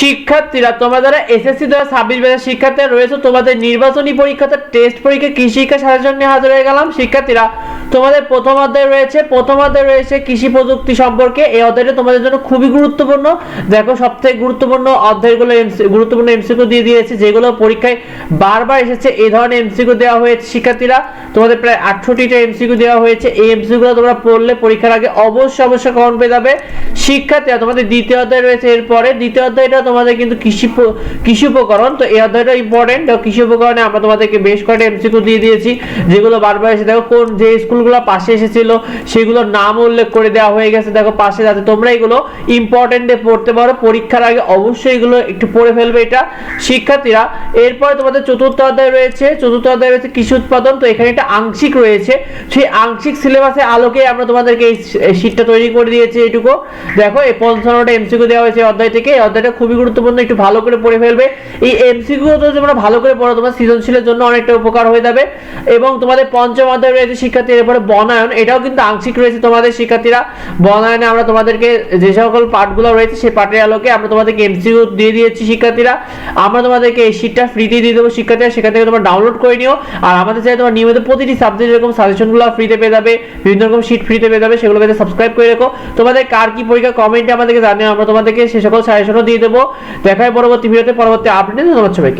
শিক্ষার্থীরা, তোমরা যারা এসএসসি দ্বারা ছাব্বিশ ব্যাচের শিক্ষার্থীরা রয়েছে, তোমাদের নির্বাচনী পরীক্ষাতে টেস্ট পরীক্ষা কৃষি শিক্ষা সাজেশন নিয়ে হাজির হয়ে গেলাম। শিক্ষার্থীরা, তোমাদের প্রথম অধ্যায় রয়েছে। প্রথম অধ্যায় রয়েছে কৃষি প্রযুক্তি সম্পর্কে। এই অধ্যায়টা তোমাদের জন্য খুবই গুরুত্বপূর্ণ। দেখো সব থেকে গুরুত্বপূর্ণ অধ্যায়গুলো গুরুত্বপূর্ণ এমসিকিউ দিয়ে দিয়েছে, যেগুলো পরীক্ষায় বারবার এসেছে। এই ধরনের এমসিকিউ দেওয়া হয়েছে শিক্ষার্থীরা। তোমাদের প্রায় আটষট্টিটা এমসিকিউ দেওয়া হয়েছে। এই এমসিকিউগুলো তোমরা পড়লে পরীক্ষার আগে অবশ্যই অবশ্যই কমন পেয়ে যাবে। শিক্ষার্থীরা, তোমাদের দ্বিতীয় অধ্যায় রয়েছে। এরপরে দ্বিতীয় অধ্যায়টা তোমাদের কিন্তু কৃষি কৃষি উপকরণ, তো এই অধ্যায়টা ইম্পর্টেন্ট কৃষি উপকরণে আমরা তোমাদেরকে বেশ কয়েকটা এমসিকিউ দিয়ে দিয়েছি, যেগুলো বারবার এসে দেখো কোন যে স্কুলগুলো পাশে এসেছিল, সেগুলোর নাম উল্লেখ করে দেওয়া হয়ে গেছে, দেখো পাশে যাতে তোমরা এগুলো ইম্পর্টেন্টে পড়তে পারো, পরীক্ষার আগে অবশ্যই এগুলো একটু পড়ে ফেলবে এটা। শিক্ষার্থীরা, এরপরে তোমাদের চতুর্থ অধ্যায় রয়েছে, চতুর্থ অধ্যায় রয়েছে কৃষি উৎপাদন, তো এখানে একটা আংশিক রয়েছে, সেই আংশিক সিলেবাসের আলোকে আমরা তোমাদেরকে এই শীটটা তৈরি করে দিয়েছি এটুকু। দেখো, এই পঞ্চান্নটা এমসিকিউ দেওয়া হয়েছে অধ্যায় থেকে, এই অধ্যায়টা খুবই গুরুত্বপূর্ণ, একটু ভালো করে পড়ে ফেলবে। এই এমসিকিউ তো তোমরা ভালো করে পড়ো, তোমার সৃজনশীলের জন্য অনেকটা উপকার হয়ে যাবে। এবং তোমাদের পঞ্চম অধ্যায় রয়েছে শিক্ষার্থী এরপরে বনায়ন, এটাও কিন্তু আংশিক রয়েছে তোমাদের শিক্ষার্থীরা। বনায়নে আমরা তোমাদেরকে যে সকল পাঠগুলো রয়েছে, সেই পাঠের আলোকে আমরা তোমাদেরকে এমসিকিউ দিয়ে দিয়েছি শিক্ষার্থীরা। আমরা তোমাদেরকে এই শীটটা ফ্রিতে দিয়ে দেবো শিক্ষার্থীরা, সেখান থেকে তোমরা ডাউনলোড করে নিও। আর আমাদের চাই তোমার নিয়মিত প্রতিটি সাবজেক্ট এরকম সাজেশনগুলো ফ্রিতে পেয়ে যাবে, বিভিন্ন রকম শীট ফ্রিতে পেয়ে যাবে সেগুলো পেতে সাবস্ক্রাইব করে রেখো। তোমাদের কার কি পরীক্ষা কমেন্টে আমাদেরকে জানিও, আমরা তোমাদেরকে সে সকল সাজেশনও দিয়ে দেবো। দেখা হয় পরবর্তী ভিডিওতে পরবর্তী আপডেট সবাইকে।